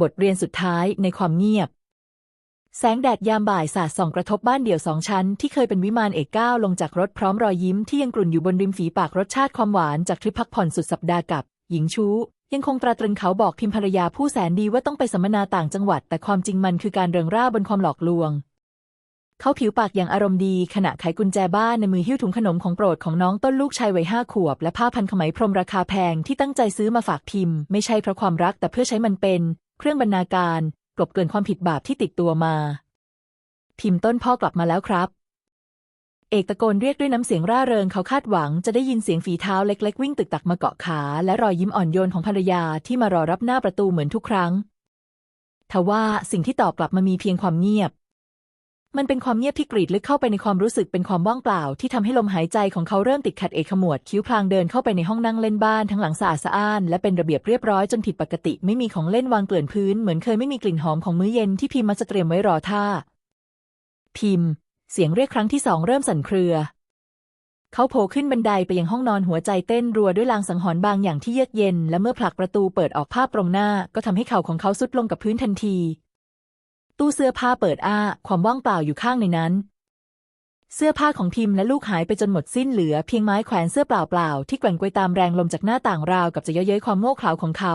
บทเรียนสุดท้ายในความเงียบ แสงแดดยามบ่ายสาดส่องกระทบบ้านเดี่ยวสองชั้น ที่เคยเป็นวิมานเอกก้าวลงจากรถพร้อมรอยยิ้มที่ยังกลุ่นอยู่บนริมฝีปากรสชาติความหวานจากทริปพักผ่อนสุดสัปดาห์กับ หญิงชู้ ยังคงตราตรึงเขาบอกพิมพ์ภรรยาผู้แสนดีว่าต้องไปสัมมนาต่างจังหวัด แต่ความจริงมันคือการเริงร่าบนความหลอกลวง เขาผิวปากอย่างอารมณ์ดี ขณะไขกุญแจบ้านในมือหิ้วถุงขนมของโปรดของน้องต้นลูกชายวัยห้าขวบ และผ้าพันขไหมพรมราคาแพงที่ตั้งใจซื้อมาฝากพิมพ์ ไม่ใช่เพราะความรักแต่เพื่อใช้มันเป็น เครื่องบรรณาการกลบเกินความผิดบาปที่ติดตัวมา พิมพ์ต้นพ่อกลับมาแล้วครับ เอกตะโกนเรียกด้วยน้ำเสียงร่าเริงเขาคาดหวังจะได้ยินเสียงฝีเท้าเล็ก ๆ วิ่งตึกตักมาเกาะขา และรอยยิ้มอ่อนโยนของภรรยาที่มารอรับหน้าประตูเหมือนทุกครั้งทว่าสิ่งที่ตอบกลับมามีเพียงความเงียบ มันเป็นความเงียบที่กรีดลึกเข้าไปในความรู้สึกเป็นความว่างเปล่า ที่ทำให้ลมหายใจของเขาเริ่มติดขัดเอกขมวด คิ้วพลางเดินเข้าไปในห้องนั่งเล่นบ้านทั้งหลังสะอาดสะอ้านและเป็นระเบียบเรียบร้อยจนผิดปกติ ไม่มีของเล่นวางเกลื่อนพื้น เหมือนเคยไม่มีกลิ่นหอมของมื้อเย็นที่พิมมักจะเตรียมไว้รอท่า พิมพ์ เสียงเรียกครั้งที่สองเริ่มสั่นเครือ เขาโผล่ขึ้นบันไดไปยังห้องนอนหัวใจเต้นรัวด้วยลางสังหรณ์บางอย่างที่เยือกเย็น และเมื่อผลักประตูเปิดออกภาพตรงหน้า ก็ทำให้เข่าของเขาสุดลงกับพื้นทันที ตู้เสื้อผ้าเปิดอ้า ความว่างเปล่าอยู่ข้างในนั้น เสื้อผ้าของพิมพ์และลูกหายไปจนหมดสิ้นเหลือเพียงไม้แขวนเสื้อเปล่าๆที่แกว่งไกวตามแรงลมจากหน้าต่างราวกับจะเย้ยเย้ยความโง่เขลาของเขา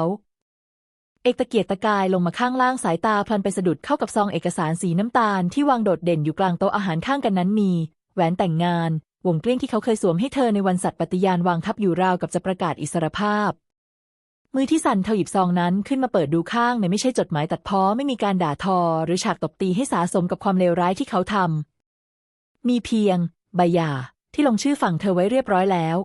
เอกตะเกียกตะกายลงมาข้างล่างสายตาพลันไปสะดุดเข้ากับซองเอกสารสีน้ำตาลที่วางโดดเด่นอยู่กลางโต๊ะอาหารข้างกันนั้นมี แหวนแต่งงาน วงเกลี้ยงที่เขาเคยสวมให้เธอในวันสัตย์ปฏิญาณวางทับอยู่ราวกับจะประกาศอิสรภาพ มือที่สั่นเทาหยิบซองนั้นขึ้นมาเปิดดูข้างในไม่ใช่จดหมายตัดพ้อไม่มีการด่าทอ หรือฉากตบตีให้สาสมกับความเลวร้ายที่เขาทำมีเพียง ใบหย่าที่ลงชื่อฝั่งเธอไว้เรียบร้อยแล้ว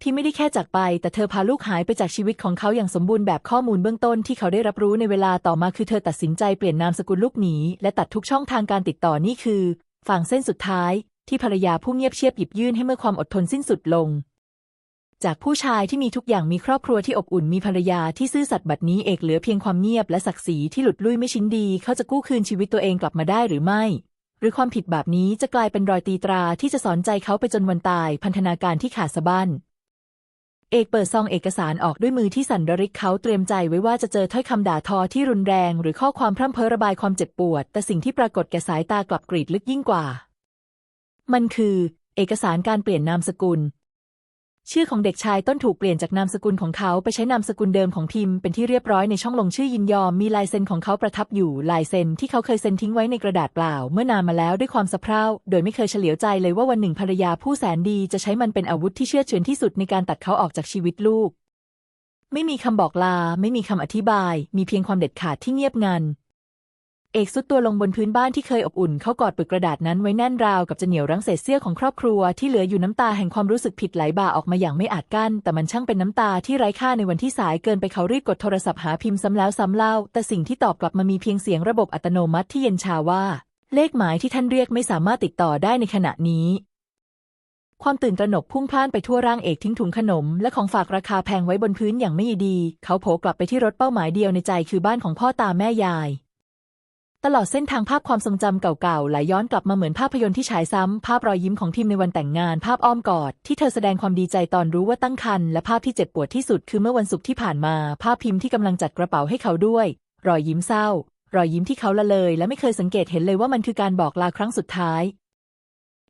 ที่ไม่ได้แค่จากไป แต่เธอพาลูกหายไปจากชีวิตของเขาอย่างสมบูรณ์แบบข้อมูลเบื้องต้นที่เขาได้รับรู้ในเวลาต่อมาคือเธอตัดสินใจเปลี่ยนนามสกุลลูกหนีและตัดทุกช่องทางการติดต่อนี่คือ ฝั่งเส้นสุดท้าย ที่ภรรยาผู้เงียบเชียบหยิบยื่นให้เมื่อความอดทนสิ้นสุดลง จากผู้ชายที่มีทุกอย่างมีครอบครัวที่อบอุ่นมีภรรยาที่ซื่อสัตย์บัดนี้เอกเหลือเพียงความเงียบและศักดิ์ศรีที่หลุดลุ่ยไม่ชิ้นดี เขาจะกู้คืนชีวิตตัวเองกลับมาได้หรือไม่ หรือความผิดแบบนี้จะกลายเป็นรอยตีตราที่จะสอนใจเขาไปจนวันตาย พันธนาการที่ขาดสะบั้นเอกเปิดซองเอกสารออกด้วยมือที่สั่นระริกเขาเตรียมใจไว้ว่าจะเจอถ้อยคำด่าทอที่รุนแรง หรือข้อความพร่ำเพ้อระบายความเจ็บปวด แต่สิ่งที่ปรากฏแก่สายตากลับกรีดลึกยิ่งกว่า มันคือ เอกสารการเปลี่ยนนามสกุล ชื่อของเด็กชายต้นถูกเปลี่ยนจากนามสกุลของเขาไปใช้นามสกุลเดิมของพิมพ์เป็นที่เรียบร้อยในช่องลงชื่อยินยอมมีลายเซ็นของเขาประทับอยู่ลายเซ็นที่เขาเคยเซ็นทิ้งไว้ในกระดาษเปล่า เมื่อนานมาแล้วด้วยความสะเพร่าโดยไม่เคยเฉลียวใจเลยว่าวันหนึ่งภรรยาผู้แสนดีจะใช้มันเป็นอาวุธที่เชื่อเฉือนที่สุดในการตัดเขาออกจากชีวิตลูก ไม่มีคำบอกลา ไม่มีคำอธิบาย มีเพียงความเด็ดขาดที่เงียบงัน เอกสุดตัวลงบนพื้นบ้านที่เคยอบอุ่น เขากอดปึกกระดาษนั้นไว้แน่นราวกับจะเหนี่ยวรั้งเศษเสี้ยวของครอบครัวที่เหลืออยู่น้ำตาแห่งความรู้สึกผิดไหลบ่าออกมาอย่างไม่อาจกั้น แต่มันช่างเป็นน้ำตาที่ไร้ค่าในวันที่สายเกินไปเขารีบกดโทรศัพท์หาพิมพ์ซ้ำแล้วซ้ำเล่า แต่สิ่งที่ตอบกลับมามีเพียงเสียงระบบอัตโนมัติที่เย็นชาว่า เลขหมายที่ท่านเรียกไม่สามารถติดต่อได้ในขณะนี้ความตื่นตระหนกพุ่งพล่านไปทั่วร่างเอกทิ้งถุงขนม และของฝากราคาแพงไว้บนพื้นอย่างไม่ดี เขาโผล่กลับไปที่รถเป้าหมายเดียวในใจคือบ้านของพ่อตาแม่ยาย ตลอดเส้นทางภาพความทรงจำเก่าๆไหลย้อนกลับมาเหมือนภาพยนตร์ที่ฉายซ้ำ ภาพรอยยิ้มของพิมในวันแต่งงาน ภาพอ้อมกอด ที่เธอแสดงความดีใจตอนรู้ว่าตั้งครรภ์และภาพที่เจ็บปวดที่สุดคือเมื่อวันศุกร์ที่ผ่านมา ภาพพิมพ์ที่กำลังจัดกระเป๋าให้เขาด้วย รอยยิ้มเศร้า รอยยิ้มที่เขาละเลย และไม่เคยสังเกตเห็นเลยว่ามันคือการบอกลาครั้งสุดท้าย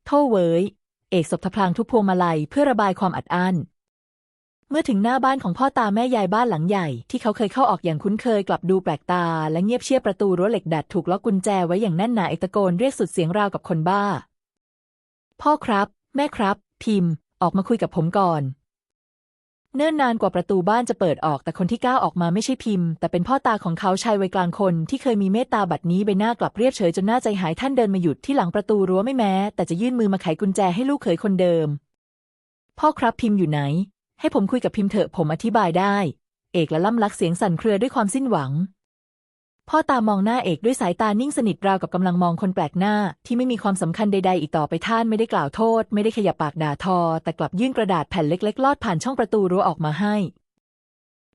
โท่เวยเอกศพทพลางทุบพวงมาลัยเพื่อระบายความอัดอั้น เมื่อถึงหน้าบ้านของพ่อตาแม่ยายบ้านหลังใหญ่ ที่เขาเคยเข้าออกอย่างคุ้นเคยกลับดูแปลกตา และเงียบเชียบประตูรั้วเหล็กดัดถูกล็อกกุญแจไว้อย่างแน่นหนาเอกตะโกนเรียกสุดเสียงราวกับคนบ้า พ่อครับ แม่ครับ พิมพ์ ออกมาคุยกับผมก่อน เนิ่นนานกว่าประตูบ้านจะเปิดออกแต่คนที่ก้าวออกมาไม่ใช่พิมพ์ แต่เป็นพ่อตาของเขาชายวัยกลางคนที่เคยมีเมตตาบัดนี้ใบหน้ากลับเรียบเฉยจนหน้าใจหายท่านเดินมาหยุดที่หลังประตูรั้วไม่แม้ แต่จะยื่นมือมาไขกุญแจให้ลูกเขยคนเดิม พ่อครับพิมพ์อยู่ไหน ให้ผมคุยกับพิมพ์เถอะผมอธิบายได้ เอกละล่ำลักเสียงสั่นเครือด้วยความสิ้นหวัง พ่อตามองหน้าเอกด้วยสายตานิ่งสนิทราวกับกำลังมองคนแปลกหน้า ที่ไม่มีความสำคัญใด ๆ อีกต่อไปท่านไม่ได้กล่าวโทษ ไม่ได้ขยับปากด่าทอ แต่กลับยื่นกระดาษแผ่นเล็ก ๆ ลอดผ่านช่องประตูรั้วออกมาให้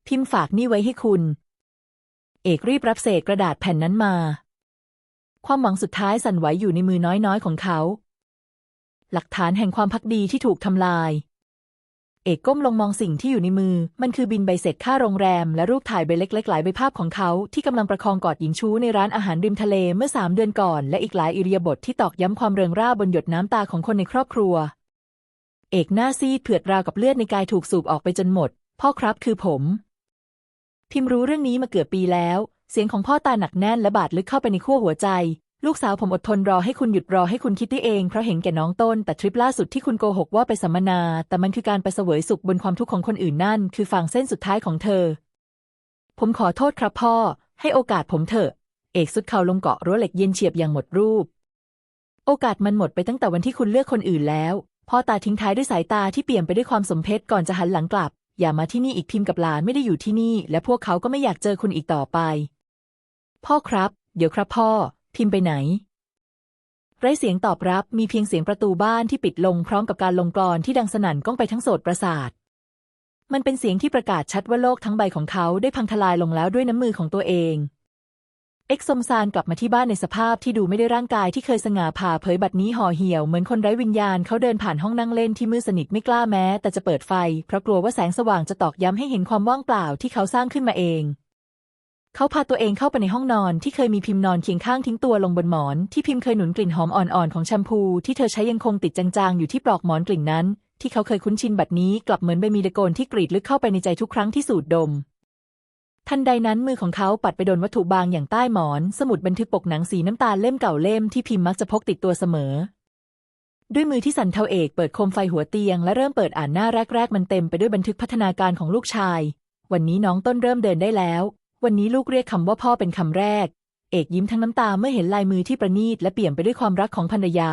พิมพ์ฝากนี่ไว้ให้คุณ เอกรีบรับเศษกระดาษแผ่นนั้นมา ความหวังสุดท้ายสั่นไหวอยู่ในมือน้อยๆของเขา หลักฐานแห่งความพักดีที่ถูกทำลาย เอกก้มลงมองสิ่งที่อยู่ในมือ มันคือบินใบเสร็จค่าโรงแรม และรูปถ่ายใบเล็กๆหลายใบภาพของเขา ที่กำลังประคองกอดหญิงชู้ในร้านอาหารริมทะเลเมื่อสามเดือนก่อน และอีกหลายอิริยาบถทที่ตอกย้ำความเริงร่าบนหยดน้ำตาของคนในครอบครัว เอกหน้าซีดเผือดราวกับเลือดในกายถูกสูบออกไปจนหมด พ่อครับคือผม พิมรู้เรื่องนี้มาเกือบปีแล้ว เสียงของพ่อตาหนักแน่นและบาดลึกเข้าไปในขั้วหัวใจ ลูกสาวผมอดทนรอให้คุณหยุดรอให้คุณคิดได้เองเพราะเห็นแก่น้องต้น แต่ทริปล่าสุดที่คุณโกหกว่าไปสัมมนา แต่มันคือการไปเสวยสุขบนความทุกข์ของคนอื่นนั่น คือฝั่งเส้นสุดท้ายของเธอ ผมขอโทษครับพ่อ ให้โอกาสผมเถอะ เอกสุดเข่าลงเกาะรั้วเหล็กเย็นเฉียบอย่างหมดรูป โอกาสมันหมดไปตั้งแต่วันที่คุณเลือกคนอื่นแล้วพ่อตาทิ้งท้ายด้วยสายตาที่เปลี่ยมไปด้วยความสมเพชก่อนจะหันหลังกลับ อย่ามาที่นี่อีกพิมพ์กับหลานไม่ได้อยู่ที่นี่ และพวกเขาก็ไม่อยากเจอคุณอีกต่อไป พ่อครับ เดี๋ยวครับพ่อ พิมพ์ไปไหน ไร้เสียงตอบรับมีเพียงเสียงประตูบ้านที่ปิดลงพร้อมกับการลงกลอนที่ดังสนั่นก้องไปทั้งโสดประสาท มันเป็นเสียงที่ประกาศชัดว่าโลกทั้งใบของเขาได้พังทลายลงแล้วด้วยน้ำมือของตัวเอง เอ็กซมซานกลับมาที่บ้านในสภาพที่ดูไม่ได้ร่างกายที่เคยสง่าผ่าเผยบัดนี้ห่อเหี่ยวเหมือนคนไร้วิญญาณเขาเดินผ่านห้องนั่งเล่นที่มืดสนิทไม่กล้าแม้ แต่จะเปิดไฟเพราะกลัวว่าแสงสว่างจะตอกย้ำให้เห็นความว่างเปล่าที่เขาสร้างขึ้นมาเอง เขาพาตัวเองเข้าไปในห้องนอนที่เคยมีพิมพ์นอนเคียงข้างทิ้งตัวลงบนหมอน ที่พิมพ์เคยหนุนกลิ่นหอมอ่อนๆของแชมพู ที่เธอใช้ยังคงติดจางๆอยู่ที่ปลอกหมอนกลิ่นนั้น ที่เขาเคยคุ้นชินบัดนี้กลับเหมือนใบมีตะโกนที่กรีดลึกเข้าไปในใจทุกครั้งที่สูดดมทันใดนั้นมือของเขาปัดไปโดนวัตถุบางอย่างใต้หมอน สมุดบันทึกปกหนังสีน้ำตาลเล่มเก่าเล่มที่พิมพ์มักจะพกติดตัวเสมอ ด้วยมือที่สั่นเทาเอกเปิดโคมไฟหัวเตียงและเริ่มเปิดอ่านหน้าแรก ๆ มันเต็มไปด้วยบันทึกพัฒนาการของลูกชาย วันนี้น้องต้นเริ่มเดินได้แล้ว วันนี้ลูกเรียกคำว่าพ่อเป็นคำแรก เอกยิ้มทั้งน้ำตาเมื่อเห็นลายมือที่ประณีตและเปี่ยมไปด้วยความรักของภรรยา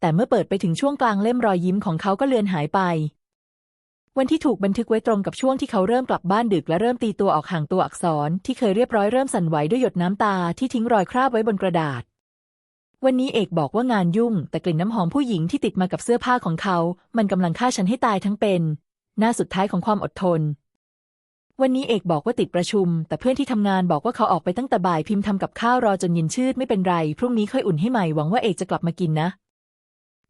แต่เมื่อเปิดไปถึงช่วงกลางเล่มรอยยิ้มของเขาก็เลือนหายไป วันที่ถูกบันทึกไว้ตรงกับช่วงที่เขาเริ่มกลับบ้านดึกและเริ่มตีตัวออกห่างตัวอักษรที่เคยเรียบร้อยเริ่มสั่นไหวด้วยหยดน้ำตาที่ทิ้งรอยคราบไว้บนกระดาษวันนี้เอกบอกว่างานยุ่ง แต่กลิ่นน้ำหอมผู้หญิงที่ติดมากับเสื้อผ้าของเขา มันกำลังฆ่าฉันให้ตายทั้งเป็น หน้าสุดท้ายของความอดทน วันนี้เอกบอกว่าติดประชุม แต่เพื่อนที่ทำงานบอกว่าเขาออกไปตั้งแต่บ่ายพิมพ์ทำกับข้าวรอจนเย็นชืดไม่เป็นไร พรุ่งนี้ค่อยอุ่นให้ใหม่หวังว่าเอกจะกลับมากินนะ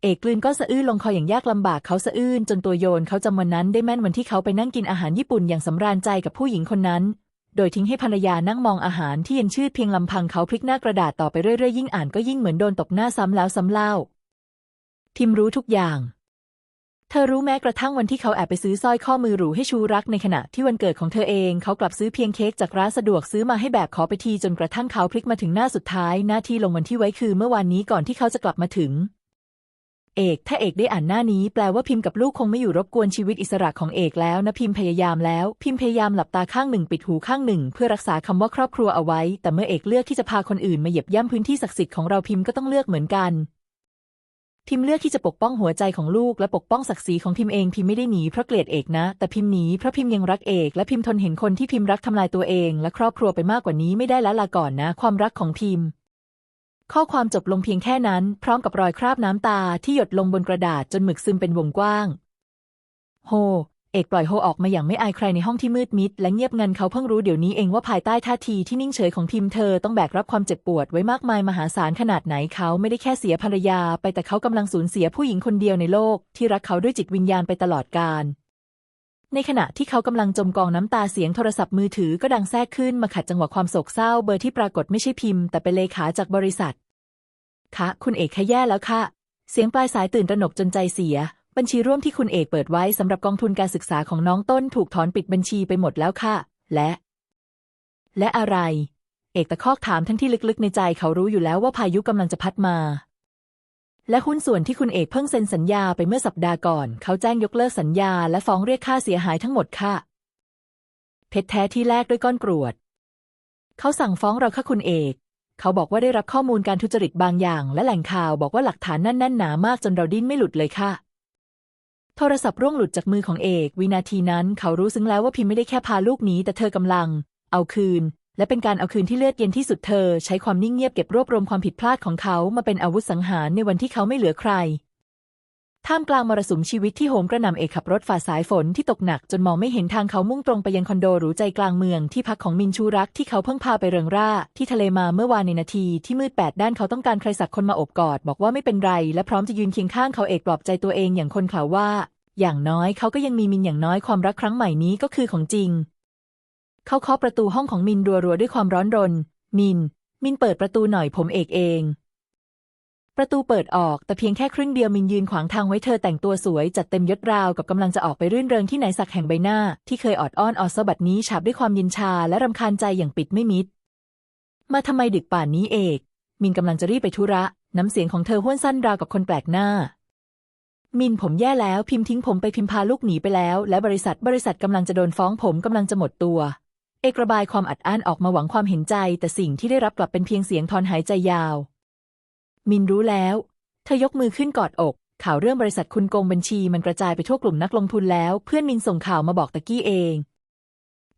เอกกลืนก็สะอื้นลงคออย่างยากลำบากเขาสะอื้นจนตัวโยนเขาจำวันนั้นได้แม่นวันที่เขาไปนั่งกินอาหารญี่ปุ่นอย่างสำราญใจกับผู้หญิงคนนั้น โดยทิ้งให้ภรรยานั่งมองอาหารที่เย็นชืดเพียงลำพังเขาพลิกหน้ากระดาษต่อไปเรื่อยๆยิ่งอ่านก็ยิ่งเหมือนโดนตบหน้าซ้ำแล้วซ้ำเล่าทิมรู้ทุกอย่าง ธอรู้แม้กระทั่งวันที่เขาแอบไปซื้อสร้อยข้อมือหรูให้ชูรักในขณะที่วันเกิดของเธอเองเขากลับซื้อเพียงเค้กจากร้านสะดวกซื้อมาให้แบบขอไปทีจนกระทั่งเขาพลิกมาถึงหน้าสุดท้าย หน้าที่ลงวันที่ไว้คือเมื่อวานนี้ก่อนที่เขาจะกลับมาถึง เอกถ้าเอกได้อ่านหน้านี้แปลว่าพิมพ์กับลูกคงไม่อยู่รบกวนชีวิตอิสระของเอกแล้วนะพิมพ์พยายามแล้ว พิมพ์พยายามหลับตาข้างหนึ่งปิดหูข้างหนึ่ง เพื่อรักษาคำว่าครอบครัวเอาไว้ แต่เมื่อเอกเลือกที่จะพาคนอื่นมาเหยียบย่ำพื้นที่ศักดิ์สิทธิ์ของเราพิมพ์ก็ต้องเลือกเหมือนกัน พิมเลือกที่จะปกป้องหัวใจของลูกและปกป้องศักดิ์ศรีของพิมเองพิมไม่ได้หนีเพราะเกลียดเอกนะ แต่พิมหนีเพราะพิมยังรักเอก และพิมทนเห็นคนที่พิมรักทำลายตัวเอง และครอบครัวไปมากกว่านี้ไม่ได้แล้วลาก่อนนะ ความรักของพิมข้อความจบลงเพียงแค่นั้น พร้อมกับรอยคราบน้ำตาที่หยดลงบนกระดาษจนหมึกซึมเป็นวงกว้าง โฮ เอกปล่อยโฮออกมาอย่างไม่อายใครในห้องที่มืดมิด และเงียบงันเขาเพิ่งรู้เดี๋ยวนี้เองว่าภายใต้ท่าทีที่นิ่งเฉยของพิมพ์เธอต้องแบกรับความเจ็บปวดไว้มากมายมหาศาลขนาดไหนเขาไม่ได้แค่เสียภรรยา ไปแต่เขากำลังสูญเสียผู้หญิงคนเดียวในโลก ที่รักเขาด้วยจิตวิญญาณไปตลอดกาลในขณะที่เขากำลังจมกองน้ำตาเสียงโทรศัพท์มือถือก็ดังแทรกขึ้นมาขัดจังหวะความโศกเศร้าเบอร์ที่ปรากฏไม่ใช่พิมพ์ แต่เป็นเลขาจากบริษัทคะคุณเอกคะแย่แล้วค่ะเสียงปลายสายตื่นตระหนกจนใจเสีย บัญชีร่วมที่คุณเอกเปิดไว้สำหรับกองทุนการศึกษาของน้องต้นถูกถอนปิดบัญชีไปหมดแล้วค่ะ และ และอะไร เอกตะคอกถามทั้งที่ลึกๆ ในใจเขารู้อยู่แล้วว่าพายุกำลังจะพัดมา และหุ้นส่วนที่คุณเอกเพิ่งเซ็นสัญญาไปเมื่อสัปดาห์ก่อน เขาแจ้งยกเลิกสัญญาและฟ้องเรียกค่าเสียหายทั้งหมดค่ะ เพชรแท้ที่แลกด้วยก้อนกรวด เขาสั่งฟ้องเราค่ะคุณเอกเขาบอกว่าได้รับข้อมูลการทุจริตบางอย่าง และแหล่งข่าวบอกว่าหลักฐานนั่นแน่นหนามากจนเราดิ้นไม่หลุดเลยค่ะ โทรศัพท์ร่วงหลุดจากมือของเอก วินาทีนั้นเขารู้ซึ้งแล้วว่าพิมไม่ได้แค่พาลูกหนีแต่เธอกำลัง เอาคืน และเป็นการเอาคืนที่เลือดเย็นที่สุดเธอ ใช้ความนิ่งเงียบเก็บรวบรวมความผิดพลาดของเขามาเป็นอาวุธสังหารในวันที่เขาไม่เหลือใคร ท่ามกลางมรสุมชีวิตที่โหมกระหน่ำเอกขับรถฝ่าสายฝนที่ตกหนักจนมองไม่เห็นทางเขามุ่งตรงไปยังคอนโดหรูใจกลางเมืองที่พักของมินชูรักที่เขาเพิ่งพาไปเริงร่า ที่ทะเลมาเมื่อวานในนาทีที่มืดแปดด้านเขาต้องการใครสักคนมาอบกอด บอกว่าไม่เป็นไร และพร้อมจะยืนเคียงข้างเขาเอกปลอบใจตัวเองอย่างคนข่าวว่า อย่างน้อยเขาก็ยังมีมินอย่างน้อยความรักครั้งใหม่นี้ก็คือของจริง เขาเคาะประตูห้องของมินรัวๆด้วยความร้อนรน มิน มินเปิดประตูหน่อยผมเอกเอง ประตูเปิดออกแต่เพียงแค่ครึ่งเดียวมินยืนขวางทางไว้เธอแต่งตัวสวย จัดเต็มยศราวกับกำลังจะออกไปรื่นเริงที่ไหนสักแห่งใบหน้า ที่เคยออดอ้อนออดซบัดนี้ฉาบด้วยความย็นชาและรำคาญใจอย่างปิดไม่มิด มาทำไมดึกป่านนี้เอก มินกำลังจะรีบไปธุระ น้ำเสียงของเธอห้วนสั้นราวกับคนแปลกหน้า มินผมแย่แล้วพิมพ์ทิ้งผมไปพิมพ์พาลูกหนีไปแล้ว และบริษัทบริษัทกำลังจะโดนฟ้องผมกำลังจะหมดตัว เอกระบายความอัดอั้นออกมาหวังความเห็นใจ แต่สิ่งที่ได้รับกลับเป็นเพียงเสียงถอนหายใจยาว มินรู้แล้ว เธอยกมือขึ้นกอดอก ข่าวเรื่องบริษัทคุณโกงบัญชีมันกระจายไปทั่วกลุ่มนักลงทุนแล้ว เพื่อนมินส่งข่าวมาบอกตะกี้เอง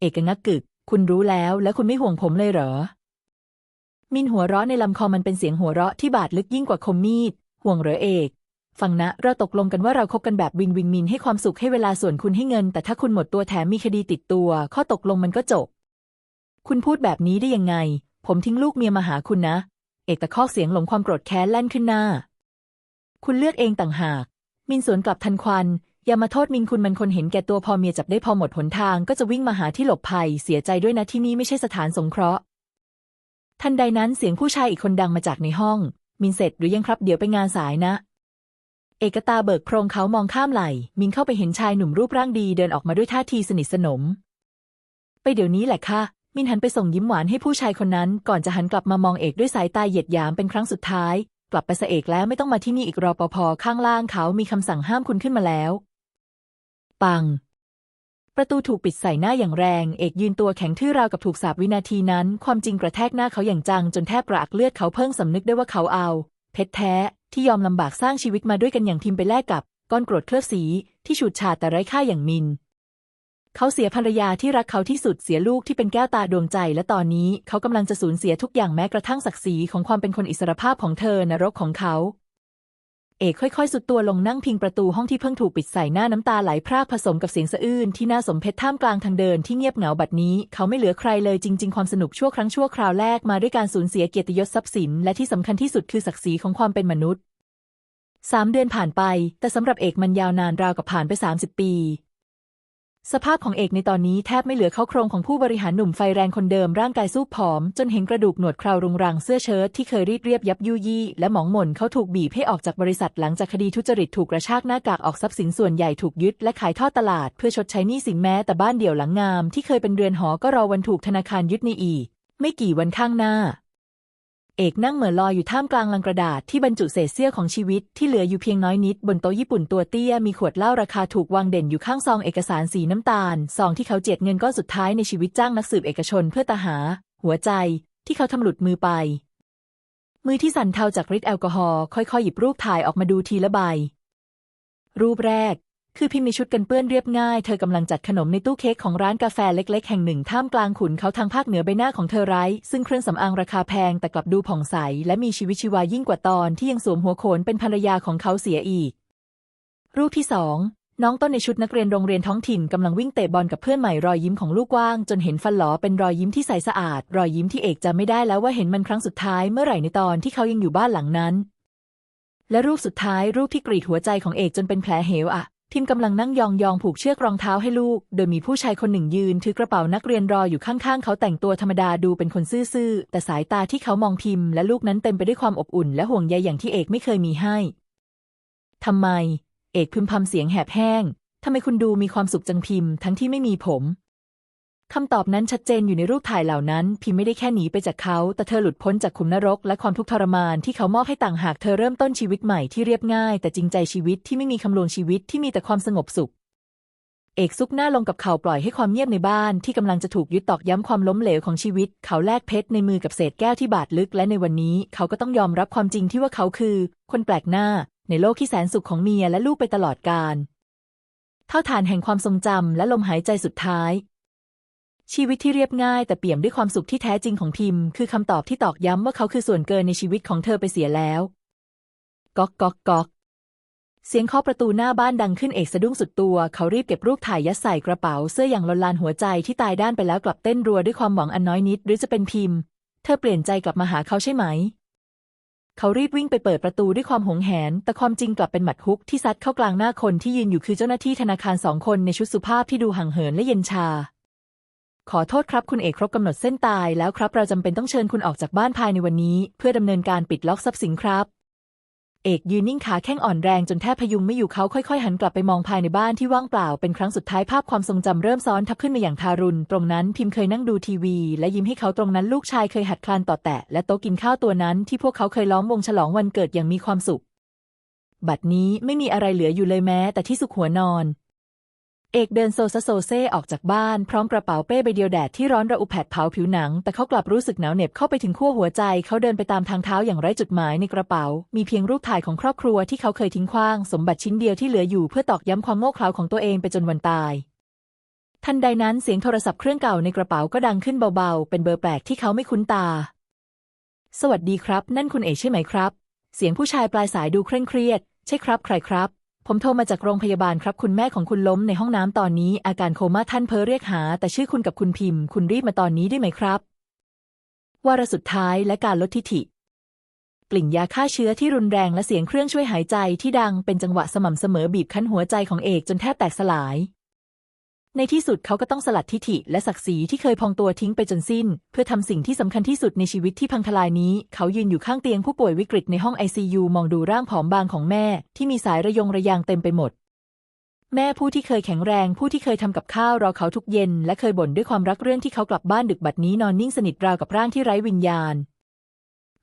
เอกงักกึก คุณรู้แล้วและคุณไม่ห่วงผมเลยเหรอ มินหัวเราะในลำคอมันเป็นเสียงหัวเราะที่บาดลึกยิ่งกว่าคมมีด ห่วงเหรอเอกฟังนะ เราตกลงกันว่าเราคบกันแบบวิงวิงมินให้ความสุขให้เวลาส่วนคุณให้เงิน แต่ถ้าคุณหมดตัวแถมมีคดีติดตัว ข้อตกลงมันก็จบ คุณพูดแบบนี้ได้ยังไง ผมทิ้งลูกเมียมาหาคุณนะ เอกตะคอกเสียงหลงความโกรธแค้นแล่นขึ้นหน้า คุณเลือกเองต่างหาก มินสวนกลับทันควันอย่ามาโทษมินคุณมันคนเห็นแก่ตัวพอเมียจับได้พอหมดหนทางก็จะวิ่งมาหาที่หลบภัย เสียใจด้วยนะที่นี่ไม่ใช่สถานสงเคราะห์ ทันใดนั้นเสียงผู้ชายอีกคนดังมาจากในห้อง มินเสร็จหรือยังครับเดี๋ยวไปงานสายนะ เอกตาเบิกโพรงเขามองข้ามไหลมินเข้าไปเห็นชายหนุ่มรูปร่างดีเดินออกมาด้วยท่าทีสนิทสนม ไปเดี๋ยวนี้แหละค่ะ มินหันไปส่งยิ้มหวานให้ผู้ชายคนนั้น ก่อนจะหันกลับมามองเอกด้วยสายตาเหยียดหยามเป็นครั้งสุดท้าย กลับไปสะเอกแล้วไม่ต้องมาที่นี่อีกรอปภข้างล่างเขามีคำสั่งห้ามคุณขึ้นมาแล้ว ปัง ประตูถูกปิดใส่หน้าอย่างแรง เอกยืนตัวแข็งทื่อราวกับถูกสาบวินาทีนั้น ความจริงกระแทกหน้าเขาอย่างจัง จนแทบกระอักเลือดเขาเพิ่งสำนึกได้ว่าเขาเอา เพชรแท้ที่ยอมลำบากสร้างชีวิตมาด้วยกันอย่างพิมไปแลกกับก้อนกรดเคลือบสีที่ฉูดฉาดแต่ไร้ค่าอย่างมิน เขาเสียภรรยาที่รักเขาที่สุดเสียลูกที่เป็นแก้วตาดวงใจ และตอนนี้เขากำลังจะสูญเสียทุกอย่างแม้กระทั่งศักดิ์ศรีของความเป็นคนอิสรภาพของเธอนรกของเขา เอกค่อยๆ สุดตัวลงนั่งพิงประตูห้องที่เพิ่งถูกปิดใส่หน้าน้ำตาไหลพรากผสมกับเสียงสะอื้นที่น่าสมเพชท่ามกลางทางเดินที่เงียบเหงาบัดนี้ เขาไม่เหลือใครเลยจริง ๆ ความสนุกชั่วครั้งชั่วคราวแรกมาด้วยการสูญเสียเกียรติยศทรัพย์สิน และที่สำคัญที่สุดคือศักดิ์ศรีของความเป็นมนุษย์สามเดือนผ่านไป แต่สำหรับเอกมันยาวนานราวกับผ่านไปสามสิบปี สภาพของเอกในตอนนี้แทบไม่เหลือเข้าโครงของผู้บริหารหนุ่มไฟแรงคนเดิมร่างกายสู้ผอม จนเห็นกระดูกหนวดคราวรุงรังเสื้อเชิ้ตที่เคยรีดเรียบยับยุยี่และหมองหม่นเขาถูกบีบให้ออกจากบริษัทหลังจากคดีทุจริตถูกกระชากหน้ากากออกทรัพย์สินส่วนใหญ่ถูกยึดและขายทอดตลาดเพื่อชดใช้หนี้สินแม้แต่บ้านเดี่ยวหลังงามที่เคยเป็นเรือนหอก็รอวันถูกธนาคารยึดในอีกไม่กี่วันข้างหน้า เอกนั่งเหม่อลอยอยู่ท่ามกลางลังกระดาษที่บรรจุเศษเสี้ยวของชีวิตที่เหลืออยู่เพียงน้อยนิด บนโต๊ะญี่ปุ่นตัวเตี้ยมีขวดเหล้าราคาถูกวางเด่นอยู่ข้างซองเอกสารสีน้ำตาลซองที่เขาเจียดเงินก้อนสุดท้ายในชีวิตจ้างนักสืบเอกชนเพื่อตาหา หัวใจที่เขาทำหลุดมือไป มือที่สั่นเทาจากฤทธิ์แอลกอฮอล์ค่อยๆ หยิบรูปถ่ายออกมาดูทีละใบรูปแรก คือพิมพ์ในชุดกันเปื้อนเรียบง่าย เธอกำลังจัดขนมในตู้เค้กของร้านกาแฟเล็ก ๆ แห่งหนึ่งท่ามกลางขุนเขาทางภาคเหนือใบหน้าของเธอไร้ ซึ่งเครื่องสำอางราคาแพงแต่กลับดูผ่องใส และมีชีวิตชีวายิ่งกว่าตอนที่ยังสวมหัวโขนเป็นภรรยาของเขาเสียอีก รูปที่สองน้องต้นในชุดนักเรียนโรงเรียนท้องถิ่นกำลังวิ่งเตะบอลกับเพื่อนใหม่รอยยิ้มของลูกกว้าง จนเห็นฟันหลอเป็นรอยยิ้มที่ใสสะอาด รอยยิ้มที่เอกจำไม่ได้แล้วว่าเห็นมันครั้งสุดท้ายเมื่อไหร่ในตอนที่เขายังอยู่บ้านหลังนั้น และรูปสุดท้ายรูปที่กรีดหัวใจของเอกจนเป็นแผลเหวอะ ทิมกำลังนั่งยองๆผูกเชือกรองเท้าให้ลูก โดยมีผู้ชายคนหนึ่งยืน ถือกระเป๋านักเรียนรออยู่ข้างๆ เขาแต่งตัวธรรมดาดูเป็นคนซื่อๆ แต่สายตาที่เขามองพิมและลูกนั้นเต็มไปด้วยความอบอุ่นและห่วงใยอย่างที่เอกไม่เคยมีให้ ทำไม เอกพึมพำเสียงแหบแห้ง ทำไมคุณดูมีความสุขจังพิมพ์ ทั้งที่ไม่มีผม คำตอบนั้นชัดเจนอยู่ในรูปถ่ายเหล่านั้น พิมไม่ได้แค่หนีไปจากเขา แต่เธอหลุดพ้นจากขุมนรก และความทุกข์ทรมานที่เขามอบให้ต่างหากเธอเริ่มต้นชีวิตใหม่ที่เรียบง่าย แต่จริงใจชีวิตที่ไม่มีคำลวงชีวิตที่มีแต่ความสงบสุข เอกซุกหน้าลงกับเขาปล่อยให้ความเงียบในบ้านที่กำลังจะถูกยึดตอกย้ำความล้มเหลวของชีวิต เขาแลกเพชรในมือกับเศษแก้วที่บาดลึก และในวันนี้ เขาก็ต้องยอมรับความจริงที่ว่าเขาคือ คนแปลกหน้า ในโลกที่แสนสุขของเมียและลูกไปตลอดกาลเท่าฐานแห่งความทรงจำและลมหายใจสุดท้าย ชีวิตที่เรียบง่ายแต่เปี่ยมด้วยความสุขที่แท้จริงของพิมพ์คือคำตอบที่ตอกย้ำว่าเขาคือส่วนเกินในชีวิตของเธอไปเสียแล้วก๊อกก๊อกก๊อกเสียงเคาะประตูหน้าบ้านดังขึ้นเอกสะดุ้งสุดตัว เขารีบเก็บรูปถ่ายยัดใส่กระเป๋าเสื้ออย่างลนลานหัวใจที่ตายด้านไปแล้วกลับเต้นรัวด้วยความหวังอันน้อยนิด หรือจะเป็นพิมพ์ เธอเปลี่ยนใจกลับมาหาเขาใช่ไหม เขารีบวิ่งไปเปิดประตูด้วยความหงแหน แต่ความจริงกลับเป็นหมัดฮุกที่ซัดเข้ากลางหน้าคนที่ยืนอยู่คือเจ้าหน้าที่ธนาคารสองคนในชุดสุภาพที่ดูห่างเหินและเย็นชา ขอโทษครับคุณเอกครบกำหนดเส้นตายแล้วครับ เราจำเป็นต้องเชิญคุณออกจากบ้านภายในวันนี้ เพื่อดำเนินการปิดล็อกทรัพย์สินครับ เอกยืนนิ่งขาแข้งอ่อนแรงจนแทบพยุงไม่อยู่เขาค่อยๆ หันกลับไปมองภายในบ้านที่ว่างเปล่าเป็นครั้งสุดท้ายภาพความทรงจำเริ่มซ้อนทับขึ้นมาอย่างทารุณ ตรงนั้นพิมเคยนั่งดูทีวี และยิ้มให้เขาตรงนั้นลูกชายเคยหัดคลานต่อแตะและโต๊ะกินข้าวตัวนั้นที่พวกเขาเคยล้อมวงฉลองวันเกิดอย่างมีความสุข บัดนี้ไม่มีอะไรเหลืออยู่เลยแม้ แต่ที่สุขหัวนอน เอกเดินโซซโซเซออกจากบ้านพร้อมกระเป๋าเป้ใบเดียวแดดที่ร้อนระอุแผดเผาผิวหนัง แต่เขากลับรู้สึกหนาวเหน็บเข้าไปถึงขั้วหัวใจ เขาเดินไปตามทางเท้าอย่างไร้จุดหมายในกระเป๋า มีเพียงรูปถ่ายของครอบครัวที่เขาเคยทิ้งขว้าง สมบัติชิ้นเดียวที่เหลืออยู่เพื่อตอกย้ำความโง่เขลาของตัวเองไปจนวันตายทันใดนั้นเสียงโทรศัพท์เครื่องเก่าในกระเป๋าก็ดังขึ้นเบาๆ เป็นเบอร์แปลกที่เขาไม่คุ้นตา สวัสดีครับ นั่นคุณเอกใช่ไหมครับ เสียงผู้ชายปลายสายดูเคร่งเครียด ใช่ครับ ใครครับ ผมโทรมาจากโรงพยาบาลครับ คุณแม่ของคุณล้มในห้องน้ำตอนนี้ อาการโคม่าท่านเพ้อเรียกหา แต่ชื่อคุณกับคุณพิมพ์ คุณรีบมาตอนนี้ได้ไหมครับวาระสุดท้ายและการลดทิฐิ กลิ่นยาฆ่าเชื้อที่รุนแรงและเสียงเครื่องช่วยหายใจที่ดังเป็นจังหวะสม่ำเสมอบีบคั้นหัวใจของเอกจนแทบแตกสลาย ในที่สุดเขาก็ต้องสลัดทิฐิและศักดิ์ศรีที่เคยพองตัวทิ้งไปจนสิ้น เพื่อทำสิ่งที่สำคัญที่สุดในชีวิตที่พังทลายนี้ เขายืนอยู่ข้างเตียงผู้ป่วยวิกฤตในห้องไอซียูมองดูร่างผอมบางของแม่ ที่มีสายระยงระยางเต็มไปหมด แม่ผู้ที่เคยแข็งแรง ผู้ที่เคยทำกับข้าวรอเขาทุกเย็น และเคยบ่นด้วยความรักเรื่องที่เขากลับบ้านดึกบัดนี้นอนนิ่งสนิทราวกับร่างที่ไร้วิญญาณ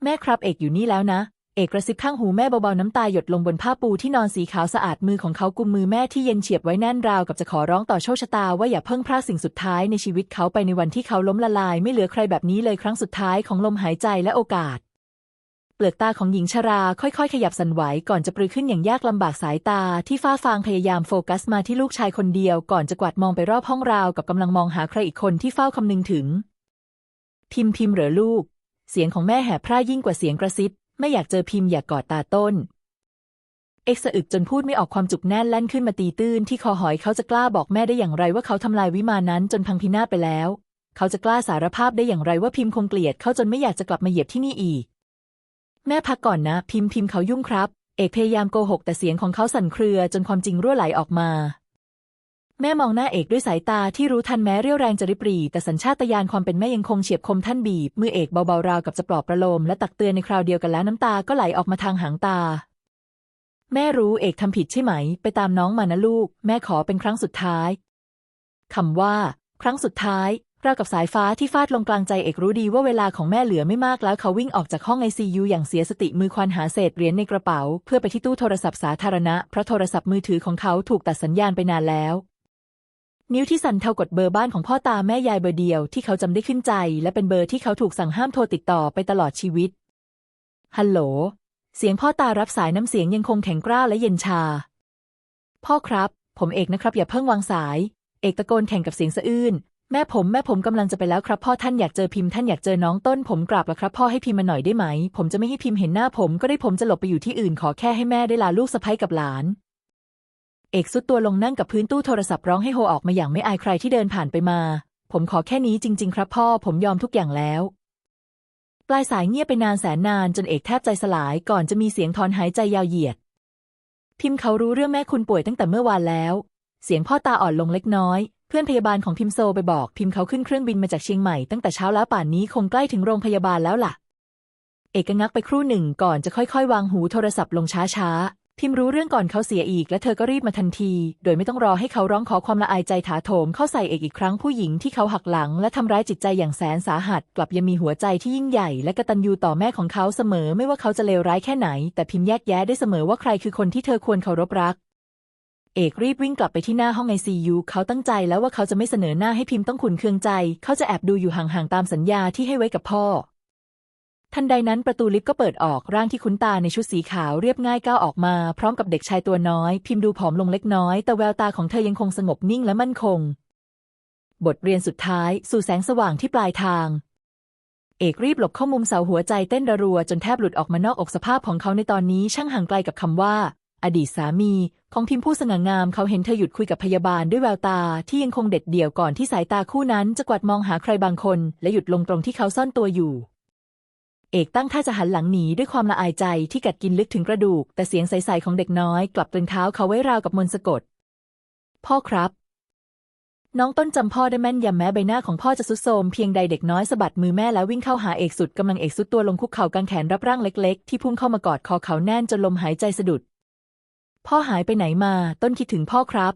แม่ครับเอกอยู่นี่แล้วนะ เอกกระซิบข้างหูแม่เบาๆน้ำตาหยดลงบนผ้าปูที่นอนสีขาวสะอาดมือของเขากุมมือแม่ที่เย็นเฉียบไว้แน่นราวกับจะขอร้องต่อโชคชะตาว่าอย่าเพิ่งพลาดสิ่งสุดท้ายในชีวิตเขาไปในวันที่เขาล้มละลายไม่เหลือใครแบบนี้เลยครั้งสุดท้ายของลมหายใจและโอกาส เปลือกตาของหญิงชราค่อยๆ ขยับสั่นไหวก่อนจะปรือขึ้นอย่างยากลำบากสายตาที่ฟ้าฟางพยายามโฟกัสมาที่ลูกชายคนเดียว ก่อนจะกวาดมองไปรอบห้องราวกับกำลังมองหาใครอีกคนที่เฝ้าคำนึงถึง พิมพิมพ์เหรอลูก เสียงของแม่แหบพร่ายิ่งกว่าเสียงกระซิบ ไม่อยากเจอพิมพ์อยากกอดตาต้น เอกสะอึกจนพูดไม่ออกความจุกแน่นแล่นขึ้นมาตีตื้นที่คอหอยเขาจะกล้าบอกแม่ได้อย่างไรว่าเขาทำลายวิมานั้นจนพังพินาศไปแล้ว เขาจะกล้าสารภาพได้อย่างไรว่าพิมพ์คงเกลียดเขาจนไม่อยากจะกลับมาเหยียบที่นี่อีก แม่พักก่อนนะ พิมพ์พิมพ์เขายุ่งครับ เอกพยายามโกหกแต่เสียงของเขาสั่นเครือจนความจริงรั่วไหลออกมา แม่มองหน้าเอกด้วยสายตาที่รู้ทันแม้เรี่ยวแรงจะริบหรี่แต่สัญชาตญาณความเป็นแม่ยังคงเฉียบคมท่านบีบ มือเอกเบาๆราวกับจะปลอบประโลมและตักเตือนในคราวเดียวกันแล้วน้ำตาก็ไหลออกมาทางหางตา แม่รู้เอกทำผิดใช่ไหม ไปตามน้องมานะลูก แม่ขอเป็นครั้งสุดท้ายคำว่า ครั้งสุดท้ายราวกับสายฟ้าที่ฟาดลงกลางใจเอกรู้ดีว่าเวลาของแม่เหลือไม่มากแล้วเขาวิ่งออกจากห้องไอซียูอย่างเสียสติมือควานหาเศษเหรียญในกระเป๋า เพื่อไปที่ตู้โทรศัพท์สาธารณะเพราะโทรศัพท์มือถือของเขาถูกตัดสัญญาณไปนานแล้ว นิ้วที่สั่นเท่ากดเบอร์บ้านของพ่อตาแม่ยายเบอร์เดียวที่เขาจำได้ขึ้นใจ และเป็นเบอร์ที่เขาถูกสั่งห้ามโทรติดต่อไปตลอดชีวิต ฮัลโหล เสียงพ่อตารับสายน้ำเสียงยังคงแข็งกร้าวและเย็นชา พ่อครับ ผมเอกนะครับอย่าเพิ่งวางสาย เอกตะโกนแข่งกับเสียงสะอื้นแม่ผมแม่ผมกำลังจะไปแล้วครับ พ่อท่านอยากเจอพิมพ์ท่านอยากเจอน้องต้นผมกราบแล้วครับ พ่อให้พิมพ์มาหน่อยได้ไหม ผมจะไม่ให้พิมพ์เห็นหน้าผมก็ได้ผมจะหลบไปอยู่ที่อื่นขอแค่ให้แม่ได้ลาลูกสะใภ้กับหลาน เอกสุดตัวลงนั่งกับพื้นตู้โทรศัพท์ร้องให้โฮออกมาอย่างไม่อายใครที่เดินผ่านไปมา ผมขอแค่นี้จริง ๆ ครับพ่อผมยอมทุกอย่างแล้ว ปลายสายเงียบไปนานแสนนานจนเอกแทบใจสลายก่อนจะมีเสียงถอนหายใจยาวเหยียด พิมพ์เขารู้เรื่องแม่คุณป่วยตั้งแต่เมื่อวานแล้ว เสียงพ่อตาอ่อนลงเล็กน้อย เพื่อนพยาบาลของพิมพ์โซไปบอก พิมพ์เขาขึ้นเครื่องบินมาจากเชียงใหม่ตั้งแต่เช้าแล้วป่านนี้คงใกล้ถึงโรงพยาบาลแล้วล่ะ เอกงักไปครู่หนึ่งก่อนจะค่อยๆ วางหูโทรศัพท์ลงช้าๆ พิมรู้เรื่องก่อนเขาเสียอีกและเธอก็รีบมาทันที โดยไม่ต้องรอให้เขาร้องขอความละอายใจถาโถมเข้าใส่เอกอีกครั้งผู้หญิงที่เขาหักหลัง และทำร้ายจิตใจอย่างแสนสาหัส กลับยังมีหัวใจที่ยิ่งใหญ่ และกตัญญูต่อแม่ของเขาเสมอไม่ว่าเขาจะเลวร้ายแค่ไหน แต่พิมแยกแยะได้เสมอว่าใครคือคนที่เธอควรเคารพรัก เอกรีบวิ่งกลับไปที่หน้าห้องไอซียูเขาตั้งใจแล้วว่าเขาจะไม่เสนอหน้าให้พิมพ์ต้องขุนเคืองใจ เขาจะแอบดูอยู่ห่างๆตามสัญญาที่ให้ไว้กับพ่อ ทันใดนั้นประตูลิฟต์ก็เปิดออกร่างที่คุ้นตาในชุดสีขาวเรียบง่ายก้าวออกมา พร้อมกับเด็กชายตัวน้อย พิมพ์ดูผอมลงเล็กน้อย แต่แววตาของเธอยังคงสงบนิ่งและมั่นคง บทเรียนสุดท้าย สู่แสงสว่างที่ปลายทาง เอกรีบหลบเข้ามุมเสาหัวใจเต้นระรัวจนแทบหลุดออกมานอกอกสภาพของเขาในตอนนี้ช่างห่างไกลกับคำว่า อดีตสามี ของพิมพ์ผู้สง่างาม เขาเห็นเธอหยุดคุยกับพยาบาลด้วยแววตาที่ยังคงเด็ดเดี่ยวก่อนที่สายตาคู่นั้นจะกวาดมองหาใครบางคน และหยุดลงตรงที่เขาซ่อนตัวอยู่ เอกตั้งท่าจะหันหลังหนีด้วยความละอายใจที่กัดกินลึกถึงกระดูก แต่เสียงใสๆของเด็กน้อยกลับตรึงเท้าเขาไว้ราวกับมนต์สะกด พ่อครับ น้องต้นจำพ่อได้แม่นยำแม้ใบหน้าของพ่อจะสุดโทมเพียงใดเด็กน้อยสะบัดมือแม่แล้ววิ่งเข้าหาเอกสุดกำลังเอกสุดตัวลงคุกเข่ากางแขนรับร่างเล็ก ๆ ที่พุ่งเข้ามากอดคอเขาแน่นจนลมหายใจสะดุด พ่อหายไปไหนมา ต้นคิดถึงพ่อครับ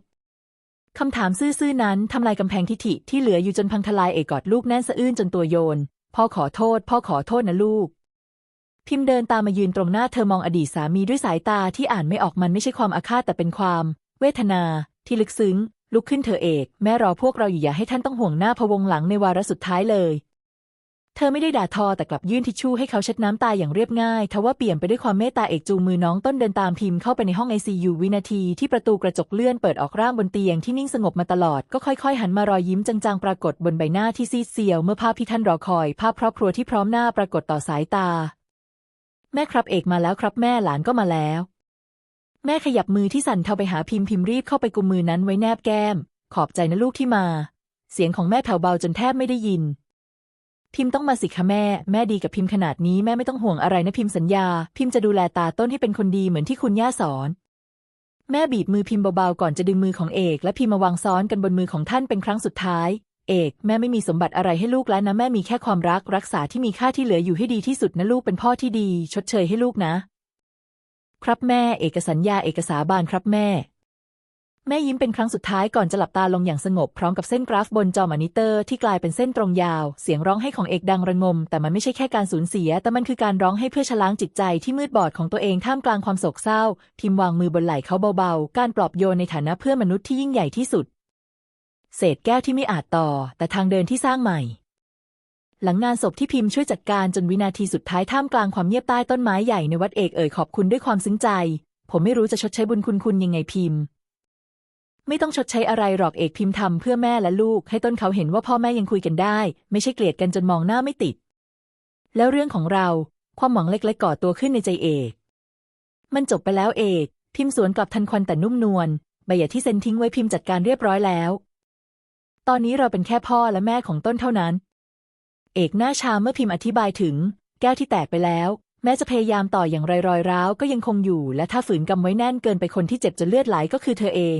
คำถามซื่อๆนั้นทำลายกำแพงทิฐิที่เหลืออยู่จนพังทลายเอกกอดลูกแน่นสะอื้นจนตัวโยน พ่อขอโทษ พ่อขอโทษนะลูก พิมพ์เดินตามมายืนตรงหน้าเธอมองอดีตสามีด้วยสายตาที่อ่านไม่ออกมันไม่ใช่ความอาฆาตแต่เป็นความ เวทนา ที่ลึกซึ้ง ลุกขึ้นเธอเอก แม่รอพวกเราอยู่อย่าให้ท่านต้องห่วงหน้าพะวงหลังในวาระสุดท้ายเลย เธอไม่ได้ด่าทอแต่กลับยื่นทิชชู่ให้เขาเช็ดน้ำตาอย่างเรียบง่าย ทว่าเปี่ยมไปด้วยความเมตตาเอกจูงมือน้องต้นเดินตามพิมพ์เข้าไปในห้องไอซียูวินาทีที่ประตูกระจกเลื่อนเปิดออกร่างบนเตียงที่นิ่งสงบมาตลอด ก็ค่อยๆ หันมารอยยิ้มจางๆ ปรากฏบนใบหน้าที่ซีดเซียวเมื่อภาพที่ท่านรอคอย ภาพครอบครัวที่พร้อมหน้าปรากฏต่อสายตา แม่ครับเอกมาแล้วครับแม่หลานก็มาแล้ว แม่ขยับมือที่สั่นเทาไปหาพิมพ์พิมพ์รีบเข้าไปกุมมือนั้นไว้แนบแก้ม ขอบใจนะลูกที่มา เสียงของแม่แผ่วเบาจนแทบไม่ได้ยิน พิมพ์ต้องมาสิคะแม่ แม่ดีกับพิมพ์ขนาดนี้แม่ไม่ต้องห่วงอะไรนะพิมพ์สัญญา พิมพ์จะดูแลตาต้นให้เป็นคนดีเหมือนที่คุณย่าสอน แม่บีบมือพิมพ์เบาๆก่อนจะดึงมือของเอก และพิมพ์มาวางซ้อนกันบนมือของท่านเป็นครั้งสุดท้าย เอก แม่ไม่มีสมบัติอะไรให้ลูกแล้วนะแม่มีแค่ความรักรักษาที่มีค่าที่เหลืออยู่ให้ดีที่สุดนะลูกเป็นพ่อที่ดี ชดเชยให้ลูกนะ ครับแม่เอกสัญญาเอกสาบานครับแม่ แม่ยิ้มเป็นครั้งสุดท้ายก่อนจะหลับตาลงอย่างสงบพร้อมกับเส้นกราฟบนจอมอนิเตอร์ที่กลายเป็นเส้นตรงยาว เสียงร้องให้ของเอกดังระงม แต่มันไม่ใช่แค่การสูญเสีย แต่มันคือการร้องให้เพื่อชล้างจิตใจที่มืดบอดของตัวเองท่ามกลางความโศกเศร้าทิมวางมือบนไหล่เขาเบาๆ การปลอบโยนในฐานะเพื่อนมนุษย์ที่ยิ่งใหญ่ที่สุด เศษแก้วที่ไม่อาจต่อ แต่ทางเดินที่สร้างใหม่ หลังงานศพที่พิมพ์ช่วยจัดการจนวินาทีสุดท้ายท่ามกลางความเงียบใต้ต้นไม้ใหญ่ในวัดเอกเอ่ยขอบคุณด้วยความซึ้งใจ ผมไม่รู้จะชดใช้บุญคุณคุณยังไงพิมพ์ ไม่ต้องชดใช้อะไรหรอกเอกพิมพ์ทำเพื่อแม่และลูก ให้ต้นเขาเห็นว่าพ่อแม่ยังคุยกันได้ ไม่ใช่เกลียดกันจนมองหน้าไม่ติด แล้วเรื่องของเรา ความหวังเล็กๆก่อตัวขึ้นในใจเอก มันจบไปแล้วเอก พิมพ์สวนกลับทันควันแต่นุ่มนวลใบหย่าที่เซ็นทิ้งไว้พิมพ์จัดการเรียบร้อยแล้ว ตอนนี้เราเป็นแค่พ่อและแม่ของต้นเท่านั้น เอกหน้าชาเมื่อพิมพ์อธิบายถึง แก้วที่แตกไปแล้ว แม้จะพยายามต่ออย่างไรรอยร้าวก็ยังคงอยู่ และถ้าฝืนกำไว้แน่นเกินไปคนที่เจ็บจนเลือดไหลก็คือเธอเอง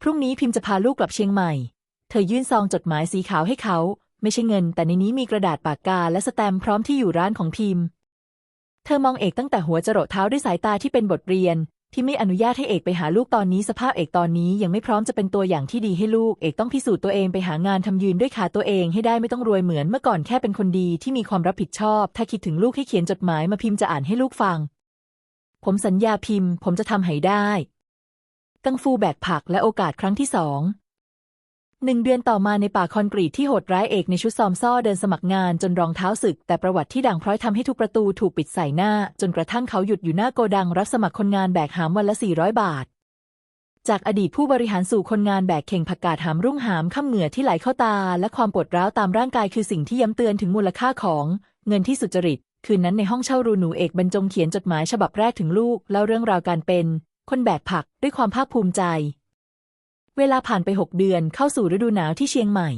พรุ่งนี้พิมพ์จะพาลูกกลับเชียงใหม่ เธอยื่นซองจดหมายสีขาวให้เขา ไม่ใช่เงิน แต่ในนี้มีกระดาษปากกาและสแตมป์พร้อมที่อยู่ร้านของพิมพ์ เธอมองเอกตั้งแต่หัวจรดเท้าด้วยสายตาที่เป็นบทเรียน ที่ไม่อนุญาตให้เอกไปหาลูกตอนนี้สภาพเอกตอนนี้ยังไม่พร้อมจะเป็นตัวอย่างที่ดีให้ลูก เอกต้องพิสูจน์ตัวเองไปหางานทำยืนด้วยขาตัวเองให้ได้ไม่ต้องรวยเหมือนเมื่อก่อนแค่เป็นคนดีที่มีความรับผิดชอบ ถ้าคิดถึงลูกให้เขียนจดหมายมาพิมพ์จะอ่านให้ลูกฟัง ผมสัญญาพิมพ์ ผมจะทำให้ได้ กังฟูแบกผักและโอกาสครั้งที่สองหนึ่งเดือนต่อมาในป่าคอนกรีตที่โหดร้ายเอกในชุดซอมซ่อเดินสมัครงานจนรองเท้าสึก แต่ประวัติที่ด่างพร้อยทำให้ทุกประตูถูกปิดใส่หน้า จนกระทั่งเขาหยุดอยู่หน้าโกดังรับสมัครคนงานแบกหามวันละ 400 บาท จากอดีตผู้บริหารสู่คนงานแบกเข่งผักกาดหามรุ่งหามข้ามเหงื่อที่ไหลเข้าตา และความปวดร้าวตามร่างกายคือสิ่งที่ย้ำเตือนถึงมูลค่าของ เงินที่สุจริต คืนนั้นในห้องเช่ารูหนูเอกบรรจงเขียนจดหมายฉบับแรกถึงลูกเล่าเรื่องราวการเป็น คนแบกผักด้วยความภาคภูมิใจ เวลาผ่านไปหกเดือนเข้าสู่ฤดูหนาวที่เชียงใหม่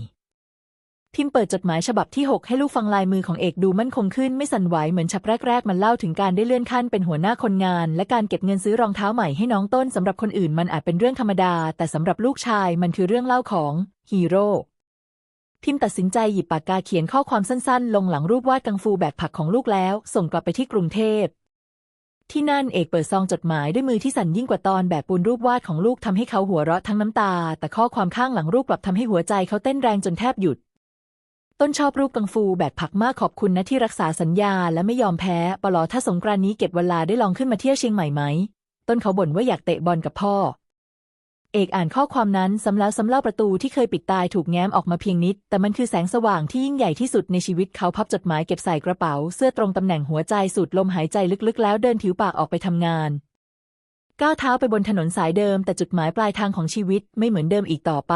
พิมเปิดจดหมายฉบับที่ 6 ให้ลูกฟังลายมือของเอกดูมั่นคงขึ้นไม่สั่นไหวเหมือนฉับแรก ๆ มันเล่าถึงการได้เลื่อนขั้นเป็นหัวหน้าคนงาน และการเก็บเงินซื้อรองเท้าใหม่ให้น้องต้นสำหรับคนอื่นมันอาจเป็นเรื่องธรรมดา แต่สำหรับลูกชายมันคือเรื่องเล่าของฮีโร่พิมตัดสินใจหยิบปากกาเขียนข้อความสั้นๆ ลงหลังรูปวาดกังฟูแบกผักของลูกแล้ว ส่งกลับไปที่กรุงเทพ ที่นั่นเอกเปิดซองจดหมายด้วยมือที่สั่นยิ่งกว่าตอนแบบปูนรูปวาดของลูกทำให้เขาหัวเราะทั้งน้ำตา แต่ข้อความข้างหลังรูปกลับทำให้หัวใจเขาเต้นแรงจนแทบหยุด ต้นชอบรูปกังฟูแบกผักมากขอบคุณนะที่รักษาสัญญาและไม่ยอมแพ้ปลอถ้าสงกรานนี้เก็บเวลาได้ลองขึ้นมาเที่ยวเชียงใหม่ไหม ต้นเขาบ่นว่าอยากเตะบอลกับพ่อ เอกอ่านข้อความนั้นซ้ำแล้วซ้ำเล่าประตูที่เคยปิดตายถูกแง้มออกมาเพียงนิด แต่มันคือแสงสว่างที่ยิ่งใหญ่ที่สุดในชีวิตเขาพับจดหมายเก็บใส่กระเป๋า เสื้อตรงตำแหน่งหัวใจสูดลมหายใจลึกๆ แล้วเดินผิวปากออกไปทำงาน ก้าวเท้าไปบนถนนสายเดิม แต่จุดหมายปลายทางของชีวิตไม่เหมือนเดิมอีกต่อไป